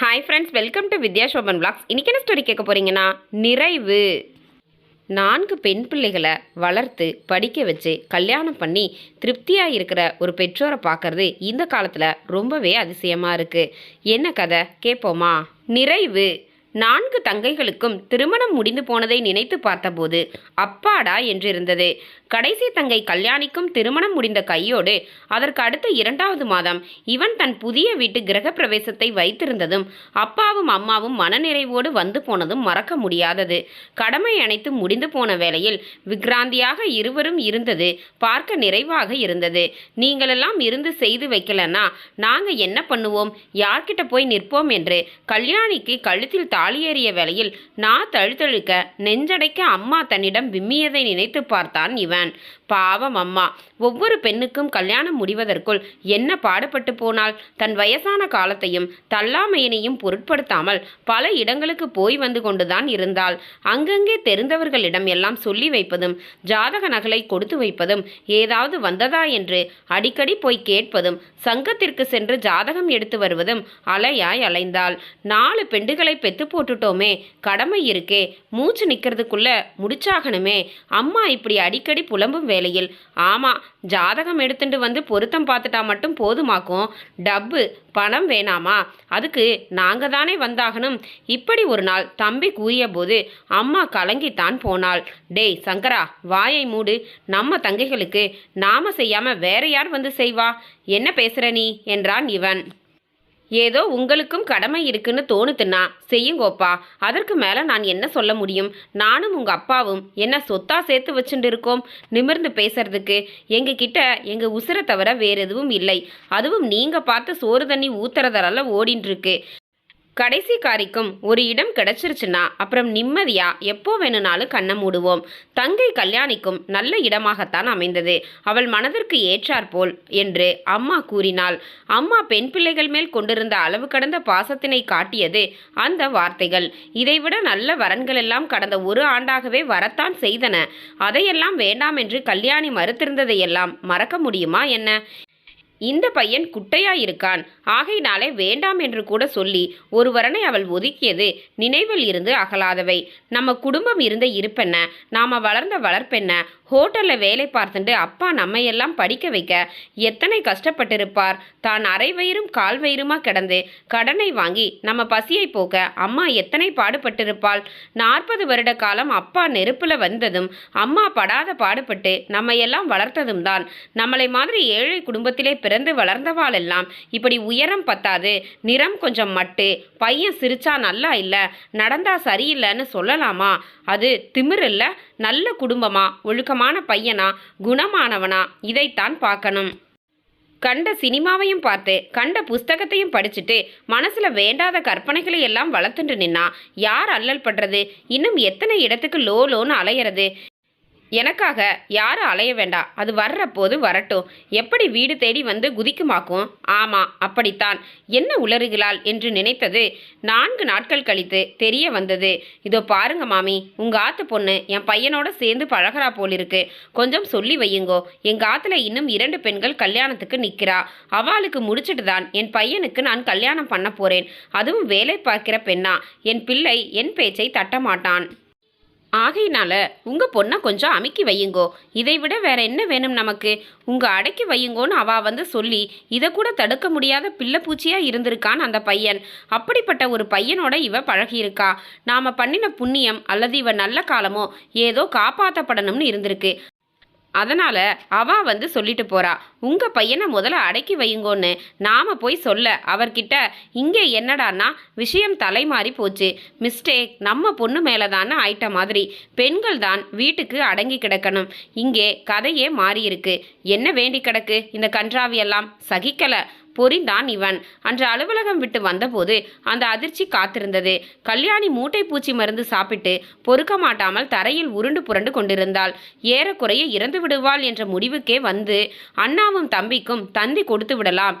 Hi friends welcome to Vidya Shoban blogs இன்றைக்கி என்ன story கேட்க போகிறீங்கன்னா நிறைவு. நான்கு பெண் பிள்ளைகளை வளர்த்து படிக்க வச்சு கல்யாணம் பண்ணி திருப்தியாக இருக்கிற ஒரு பெற்றோரை பார்க்கறது இந்த காலத்தில் ரொம்பவே அதிசயமாக இருக்குது என்ன கதை? கேட்போமா நிறைவு. நான்கு தங்கைகளுக்கும் திருமணம் முடிந்து போனதை நினைத்து பார்த்தபோது அப்பாடா என்றிருந்தது. கடைசி தங்கை கல்யாணிக்கும் திருமணம் முடிந்த கையோடு அதற்கு அடுத்த இரண்டாவது மாதம் இவன் தன் புதிய வீட்டு கிரக பிரவேசத்தை வைத்திருந்ததும் அப்பாவும் அம்மாவும் மனநிறைவோடு வந்து போனதும் மறக்க முடியாதது. கடமை அனைத்தும் முடிந்து போன வேளையில் விக்ராந்தியாக இருவரும் இருந்தது பார்க்க நிறைவாக இருந்தது. நீங்களெல்லாம் இருந்து செய்து வைக்கலன்னா நாங்கள் என்ன பண்ணுவோம்? யார்கிட்ட போய் நிற்போம்? என்று கல்யாணிக்கு கழுத்தில் காலியேறிய வேளையில் நான் தழுத்தழுக்க நெஞ்சடைக்க அம்மா தன்னிடம் விம்மியதை நினைத்து பார்த்தான் இவன். பாவம் அம்மா. ஒவ்வொரு பெண்ணுக்கும் கல்யாணம் முடிவதற்குள் என்ன பாடுபட்டு போனால் தன் வயசான காலத்தையும் தள்ளாமையினையும் பொருட்படுத்தாமல் பல இடங்களுக்கு போய் வந்து கொண்டுதான் இருந்தாள். அங்கங்கே தெரிந்தவர்களிடம் எல்லாம் சொல்லி வைப்பதும் ஜாதக நகலை கொடுத்து வைப்பதும் ஏதாவது வந்ததா என்று அடிக்கடி போய் கேட்பதும் சங்கத்திற்கு சென்று ஜாதகம் எடுத்து வருவதும் அலையாய் அலைந்தாள். நாலு பெண்டுகளை பெத்து போட்டுட்டோமே கடமை இருக்கே மூச்சு நிற்கிறதுக்குள்ள முடிச்சாகணுமே அம்மா இப்படி அடிக்கடி புலம்பும் வேளையில் ஆமாம் ஜாதகம் எடுத்துட்டு வந்து பொருத்தம் பார்த்துட்டா மட்டும் போதுமாக்கும். டப்பு பணம் வேணாமா? அதுக்கு நாங்கள் தானே வந்தாகணும். இப்படி ஒரு நாள் தம்பி கூறிய போது அம்மா கலங்கித்தான் போனாள். டேய் சங்கரா வாயை மூடு. நம்ம தங்கைகளுக்கு நாம செய்யாம வேற யார் வந்து செய்வா? என்ன பேசுற நீ? என்றான் இவன். ஏதோ உங்களுக்கும் கடமை இருக்குன்னு தோணுதுன்னா செய்யுங்கோப்பா அதற்கு மேலே நான் என்ன சொல்ல முடியும்? நானும் உங்கள் அப்பாவும் என்ன சொத்தா சேர்த்து வச்சுட்டு இருக்கோம்? நிமிர்ந்து பேசுறதுக்கு எங்ககிட்ட எங்கள் உசுரை தவிர வேறு எதுவும் இல்லை. அதுவும் நீங்கள் பார்த்து சோறு தண்ணி ஊத்துறதால ஓடின்னு இருக்கு கடைசி காரிக்கும் ஒரு இடம் கிடைச்சிருச்சுன்னா அப்புறம் நிம்மதியா எப்போ வேணும்னாலும் கண்ணை மூடுவோம். தங்கை கல்யாணிக்கும் நல்ல இடமாகத்தான் அமைந்தது. அவள் மனதிற்கு ஏற்றாற்போல் என்று அம்மா கூறினாள். அம்மா பெண் பிள்ளைகள் மேல் கொண்டிருந்த அளவு கடந்த பாசத்தினை காட்டியது அந்த வார்த்தைகள். இதைவிட நல்ல வரன்கள் எல்லாம் கடந்த ஒரு ஆண்டாகவே வரத்தான் செய்தன. அதையெல்லாம் வேண்டாம் என்று கல்யாணி மறுத்திருந்ததையெல்லாம் மறக்க முடியுமா என்ன? இந்த பையன் குட்டையாயிருக்கான். ஆகையினாலே வேண்டாம் என்று கூட சொல்லி ஒருவரனை அவள் ஒதுக்கியது நினைவில் இருந்து அகலாதவை. நம்ம குடும்பம் இருந்த இருப்பென்ன? நாம வளர்ந்த வளர்ப்பென்ன? ஹோட்டல்ல வேலை பார்த்துட்டு அப்பா நம்மையெல்லாம் படிக்க வைக்க எத்தனை கஷ்டப்பட்டிருப்பார்? தான் அரை வயிறும் கால் வயிறுமா கிடந்து கடனை வாங்கி நம்ம பசியை போக்க அம்மா எத்தனை பாடுபட்டிருப்பாள்? நாற்பது வருட காலம் அப்பா நெருப்புல வந்ததும் அம்மா படாத பாடுபட்டு நம்மையெல்லாம் வளர்த்ததும் தான் நம்மளை மாதிரி ஏழை குடும்பத்திலே பிறந்து வளர்ந்தவாளெல்லாம் இப்படி உயரம் பத்தாது நிறம் கொஞ்சம் மட்டு பையன் சிரிச்சா நல்லா இல்லை நடந்தா சரியில்லைன்னு சொல்லலாமா? அது திமிர் இல்லை நல்ல குடும்பமா? ஒழுக்கமான பையனா? குணமானவனா? இதைத்தான் பார்க்கணும். கண்ட சினிமாவையும் பார்த்து கண்ட புஸ்தகத்தையும் படிச்சுட்டு மனசில் வேண்டாத கற்பனைகளை எல்லாம் வளர்த்துட்டு நின்னா யார் அல்லல் படுறது? இன்னும் எத்தனை இடத்துக்கு லோ லோன்னு அலையிறது? எனக்காக யாரும் அலைய வேண்டாம். அது வர்ற போது வரட்டும். எப்படி வீடு தேடி வந்து குதிக்குமாக்கும்? ஆமா அப்படித்தான். என்ன உளறுகிறாள் என்று நினைத்தது நான்கு நாட்கள் கழித்து தெரிய வந்தது. இதோ பாருங்க மாமி உங்க ஆத்து பொண்ணு என் பையனோட சேர்ந்து பழகிறா போலிருக்கு. கொஞ்சம் சொல்லி வையுங்கோ. எங்க ஆத்துல இன்னும் இரண்டு பெண்கள் கல்யாணத்துக்கு நிற்கிறா அவளுக்கு முடிச்சிட்டு தான் என் பையனுக்கு நான் கல்யாணம் பண்ண போறேன். அதுவும் வேலை பார்க்கிற பெண்ணா. என் பிள்ளை என் பேச்சை தட்ட மாட்டான் ஆகையினால உங்கள் பொண்ணை கொஞ்சம் அமுக்கி வையுங்கோ. இதை விட வேற என்ன வேணும் நமக்கு? உங்கள் அடக்கி வையுங்கோன்னு அவ வந்து சொல்லி இதை கூட தடுக்க முடியாத பிள்ளை இருந்திருக்கான் அந்த பையன். அப்படிப்பட்ட ஒரு பையனோட இவ பழகியிருக்கா. நாம பண்ணின புண்ணியம் அல்லது இவ நல்ல காலமோ ஏதோ காப்பாற்றப்படணும்னு இருந்திருக்கு. அதனால் அவ வந்து சொல்லிட்டு போறா உங்கள் பையனை முதல்ல அடக்கி வையுங்கோன்னு நாம் போய் சொல்ல. அவர்கிட்ட இங்கே என்னடான்னா விஷயம் தலைமாறி போச்சு. மிஸ்டேக் நம்ம பொண்ணு மேலே தானே ஆயிட்ட மாதிரி. பெண்கள் தான் வீட்டுக்கு அடங்கி கிடக்கணும். இங்கே கதையே மாறியிருக்கு. என்ன வேண்டி கிடக்கு? இந்த கன்றாவியெல்லாம் சகிக்கலை. பொறிந்தான் இவன். அன்று அலுவலகம் விட்டு வந்தபோது அந்த அதிர்ச்சி காத்திருந்தது. கல்யாணி மூட்டை பூச்சி மருந்து சாப்பிட்டு பொறுக்க மாட்டாமல் தரையில் உருண்டு புரண்டு கொண்டிருந்தாள். ஏறக்குறைய இறந்து விடுவாள் என்ற முடிவுக்கே வந்து அண்ணாவும் தம்பிக்கும் தந்தி கொடுத்து விடலாம்.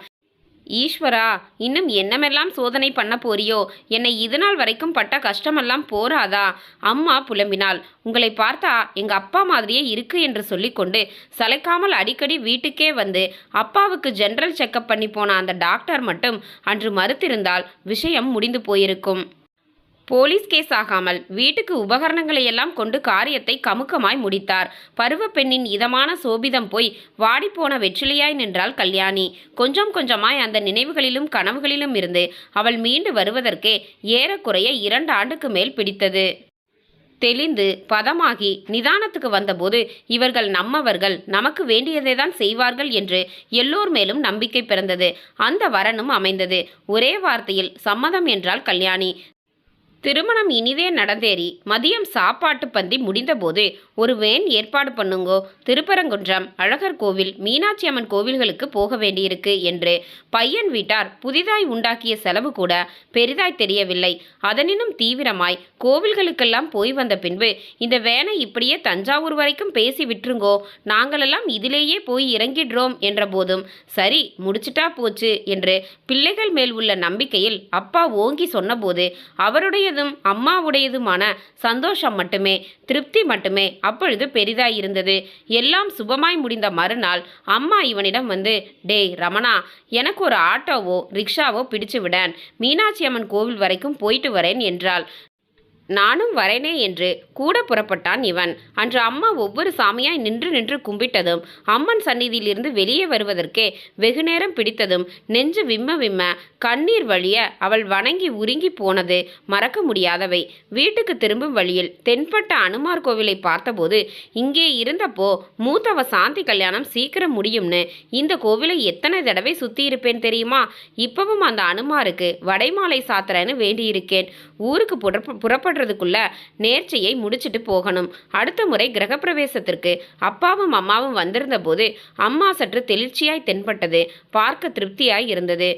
ஈஸ்வரா இன்னும் என்னமெல்லாம் சோதனை பண்ண போறியோ? என்னை இதுநாள் வரைக்கும் பட்ட கஷ்டமெல்லாம் போராதா அம்மா புலம்பினாள். உங்களை பார்த்தா எங்க அப்பா மாதிரியே இருக்கு என்று சொல்லிக்கொண்டு சளைக்காமல் அடிக்கடி வீட்டுக்கே வந்து அப்பாவுக்கு ஜெனரல் செக்கப் பண்ணி போன அந்த டாக்டர் மட்டும் அன்று மறுத்திருந்தால் விஷயம் முடிந்து போயிருக்கும். போலீஸ் கேஸ் ஆகாமல் வீட்டுக்கு உபகரணங்களை எல்லாம் கொண்டு காரியத்தை கமுக்கமாய் முடித்தார். பருவ பெண்ணின் இதமான சோபிதம் போய் வாடிப்போன வெற்றிலையாய் நின்றாள் கல்யாணி. கொஞ்சம் கொஞ்சமாய் அந்த நினைவுகளிலும் கனவுகளிலும் இருந்து அவள் மீண்டு வருவதற்கே ஏறக்குறைய இரண்டு ஆண்டுக்கு மேல் பிடித்தது. தெளிந்து பதமாகி நிதானத்துக்கு வந்தபோது இவர்கள் நம்மவர்கள் நமக்கு வேண்டியதை தான் செய்வார்கள் என்று எல்லோர் மேலும் நம்பிக்கை பிறந்தது. அந்த வரனும் அமைந்தது. ஒரே வார்த்தையில் சம்மதம் என்றால் கல்யாணி. திருமணம் இனிதே நடந்தேறி மதியம் சாப்பாட்டு பந்தி முடிந்தபோது ஒரு வேன் ஏற்பாடு பண்ணுங்கோ திருப்பரங்குன்றம் அழகர் கோவில் மீனாட்சி அம்மன் கோவில்களுக்கு போக வேண்டியிருக்கு என்று பையன் வீட்டார் புதிதாய் உண்டாக்கிய செலவு கூட பெரிதாய் தெரியவில்லை. அதனினும் தீவிரமாய் கோவில்களுக்கெல்லாம் போய் வந்த பின்பு இந்த வேனை இப்படியே தஞ்சாவூர் வரைக்கும் பேசி விட்டுருங்கோ நாங்களெல்லாம் இதிலேயே போய் இறங்கிடுறோம் என்ற போதும் சரி முடிச்சிட்டா போச்சு என்று பிள்ளைகள் மேல் உள்ள நம்பிக்கையில் அப்பா ஓங்கி சொன்னபோது அவருடைய அவருடையதும் அம்மாவுடையதுமான சந்தோஷம் மட்டுமே திருப்தி மட்டுமே அப்பொழுது பெரிதாய் இருந்தது எல்லாம் சுபமாய் முடிந்த மறுநாள் அம்மா இவனிடம் வந்து டேய் ரமணா எனக்கு ஒரு ஆட்டோவோ ரிக்ஷாவோ பிடிச்சு விடன். மீனாட்சி அம்மன் கோவில் வரைக்கும் போயிட்டு வரேன் என்றாள். நானும் வரேனே என்று கூட புறப்பட்டான் இவன். அன்று அம்மா ஒவ்வொரு சாமியாய் நின்று நின்று கும்பிட்டதும் அம்மன் சந்நிதியிலிருந்து வெளியே வருவதற்கே வெகு நேரம் பிடித்ததும் நெஞ்சு விம்ம விம்ம கண்ணீர் வழிய அவள் வணங்கி உருங்கி போனது மறக்க முடியாதவை. வீட்டுக்கு திரும்பும் வழியில் தென்பட்ட அனுமார் கோவிலை பார்த்தபோது இங்கே இருந்தப்போ மூத்தவ சாந்தி கல்யாணம் சீக்கிரம் முடியும்னு இந்த கோவிலை எத்தனை தடவை சுற்றி இருப்பேன் தெரியுமா? இப்பவும் அந்த அனுமாருக்கு வடைமாலை சாத்துறேன்னு வேண்டியிருக்கேன். ஊருக்கு புறப்ப புறப்படுறதுக்குள்ள நேர்ச்சியை முடிச்சிட்டு போகணும். அடுத்த முறை கிரகப்பிரவேசத்திற்கு அப்பாவும் அம்மாவும் வந்திருந்த போது அம்மா சற்று தெளிர்ச்சியாய் தென்பட்டது. பார்க்க திருப்தியாய் இருந்தது.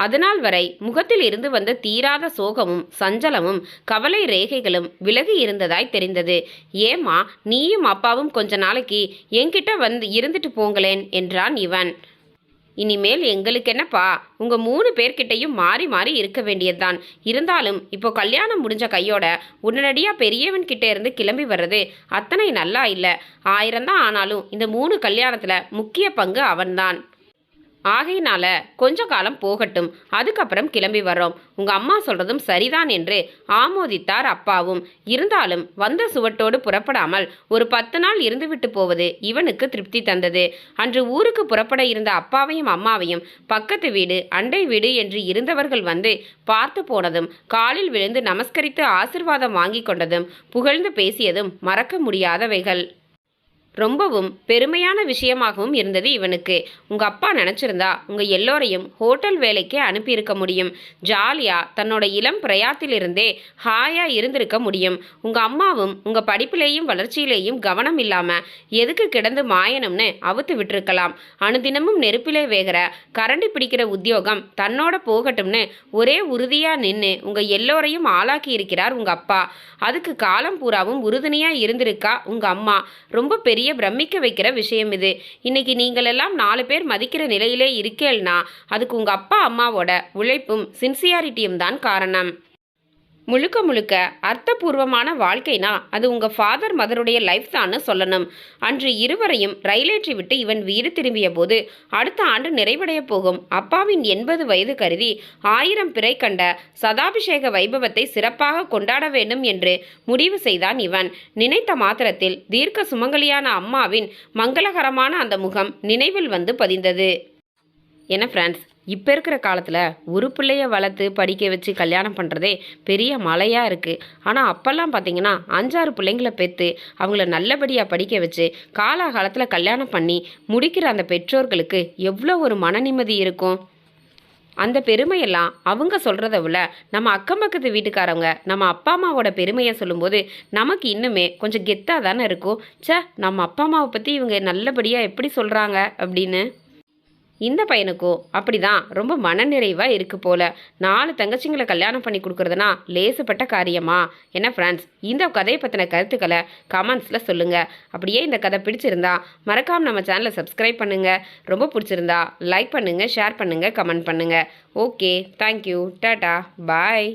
அதனால் வரை முகத்தில் இருந்து வந்த தீராத சோகமும் சஞ்சலமும் கவலை ரேகைகளும் விலகி இருந்ததாய் தெரிந்தது. ஏம்மா நீயும் அப்பாவும் கொஞ்ச நாளைக்கு என்கிட்ட வந்து இருந்துட்டு போங்களேன் என்றான் இவன். இனிமேல் எங்களுக்கு என்னப்பா உங்க மூணு பேர்கிட்டையும் மாறி மாறி இருக்க வேண்டியதுதான். இருந்தாலும் இப்போ கல்யாணம் முடிஞ்ச கையோட உடனடியாக பெரியவன் கிட்டே இருந்து கிளம்பி வர்றது அத்தனை நல்லா இல்லை. ஆயிரம் தான் ஆனாலும் இந்த மூணு கல்யாணத்தில் முக்கிய பங்கு அவன்தான். ஆகையினால கொஞ்ச காலம் போகட்டும். அதுக்கப்புறம் கிளம்பி வர்றோம். உங்க அம்மா சொல்றதும் சரிதான் என்று ஆமோதித்தார் அப்பாவும். இருந்தாலும் வந்த சுவட்டோடு புறப்படாமல் ஒரு பத்து நாள் இருந்துவிட்டு போவது இவனுக்கு திருப்தி தந்தது. அன்று ஊருக்கு புறப்பட இருந்த அப்பாவையும் அம்மாவையும் பக்கத்து வீடு அண்டை வீடு என்று இருந்தவர்கள் வந்து பார்த்து போனதும் காலில் விழுந்து நமஸ்கரித்து ஆசிர்வாதம் வாங்கி கொண்டதும் புகழ்ந்து பேசியதும் மறக்க முடியாதவைகள். ரொம்பவும் பெருமையான விஷயமாகவும் இருந்தது இவனுக்கு. உங்க அப்பா நினச்சிருந்தா உங்க எல்லோரையும் ஹோட்டல் வேலைக்கு அனுப்பியிருக்க முடியும். ஜாலியா தன்னோட இளம் பிரயாத்திலிருந்தே ஹாயா இருந்திருக்க முடியும். உங்க அம்மாவும் உங்க படிப்பிலேயும் வளர்ச்சியிலேயும் கவனம் இல்லாம எதுக்கு கிடந்து மாயனம்னு அவுத்து விட்டிருக்கலாம். அனுதினமும் நெருப்பிலே வேகிற கரண்டி பிடிக்கிற உத்தியோகம் தன்னோட போகட்டும்னு ஒரே உறுதியா நின்று உங்க எல்லோரையும் ஆளாக்கி இருக்கிறார் உங்க அப்பா. அதுக்கு காலம் பூராவும் உறுதுணையா இருந்திருக்கா உங்க அம்மா. ரொம்ப பெரிய பிரமிக்க வைக்கிற விஷயம் இது. இன்னைக்கு நீங்கள் எல்லாம் நாலு பேர் மதிக்கிற நிலையிலே இருக்கேல்னா அதுக்கு உங்க அப்பா அம்மாவோட உழைப்பும் சின்சியாரிட்டியும் தான் காரணம். முழுக்க முழுக்க அர்த்தபூர்வமான வாழ்க்கைனா அது உங்கள் ஃபாதர் மதருடைய லைஃப் தான்னு சொல்லணும். அன்று இருவரையும் ரயிலேற்றி விட்டு இவன் வீடு திரும்பிய போது அடுத்த ஆண்டு நிறைவடைய போகும். அப்பாவின் எண்பது வயது கருதி ஆயிரம் பிறை கண்ட சதாபிஷேக வைபவத்தை சிறப்பாக கொண்டாட வேண்டும் என்று முடிவு செய்தான் இவன். நினைத்த மாத்திரத்தில் தீர்க்க சுமங்கலியான அம்மாவின் மங்களகரமான அந்த முகம் நினைவில் வந்து பதிந்தது. என ஃப்ரெண்ட்ஸ் இப்போ இருக்கிற காலத்தில் ஒரு பிள்ளைய வளர்த்து படிக்க வச்சு கல்யாணம் பண்ணுறதே பெரிய மலையாக இருக்குது ஆனால் அப்போல்லாம் பார்த்தீங்கன்னா அஞ்சாறு பிள்ளைங்களை பெற்று அவங்கள நல்லபடியாக படிக்க வச்சு காலாகாலத்தில் கல்யாணம் பண்ணி முடிக்கிற அந்த பெற்றோர்களுக்கு எவ்வளோ ஒரு மன நிம்மதி இருக்கும்? அந்த பெருமையெல்லாம் அவங்க சொல்கிறத விட நம்ம அக்கம் பக்கத்து வீட்டுக்காரவங்க நம்ம அப்பா அம்மாவோட பெருமையை சொல்லும்போது நமக்கு இன்னுமே கொஞ்சம் கெத்தாக தானே இருக்கும். ச்சே நம்ம அப்பா அம்மாவை பற்றி இவங்க நல்லபடியாக எப்படி சொல்கிறாங்க அப்படின்னு? இந்த பையனுக்கும் அப்படிதான். ரொம்ப மனநிறைவாக இருக்கு போல. நாலு தங்கச்சிங்களை கல்யாணம் பண்ணி கொடுக்குறதுனா லேசுப்பட்ட காரியமா? என்ன ஃப்ரெண்ட்ஸ் இந்த கதையை பற்றின கருத்துக்களை கமெண்ட்ஸில் சொல்லுங்கள் அப்படியே இந்த கதை பிடிச்சிருந்தா மறக்காமல் நம்ம சேனலை சப்ஸ்கிரைப் பண்ணுங்கள் ரொம்ப பிடிச்சிருந்தா லைக் பண்ணுங்கள் ஷேர் பண்ணுங்கள் கமெண்ட் பண்ணுங்கள் ஓகே தேங்க்யூ டாட்டா பாய்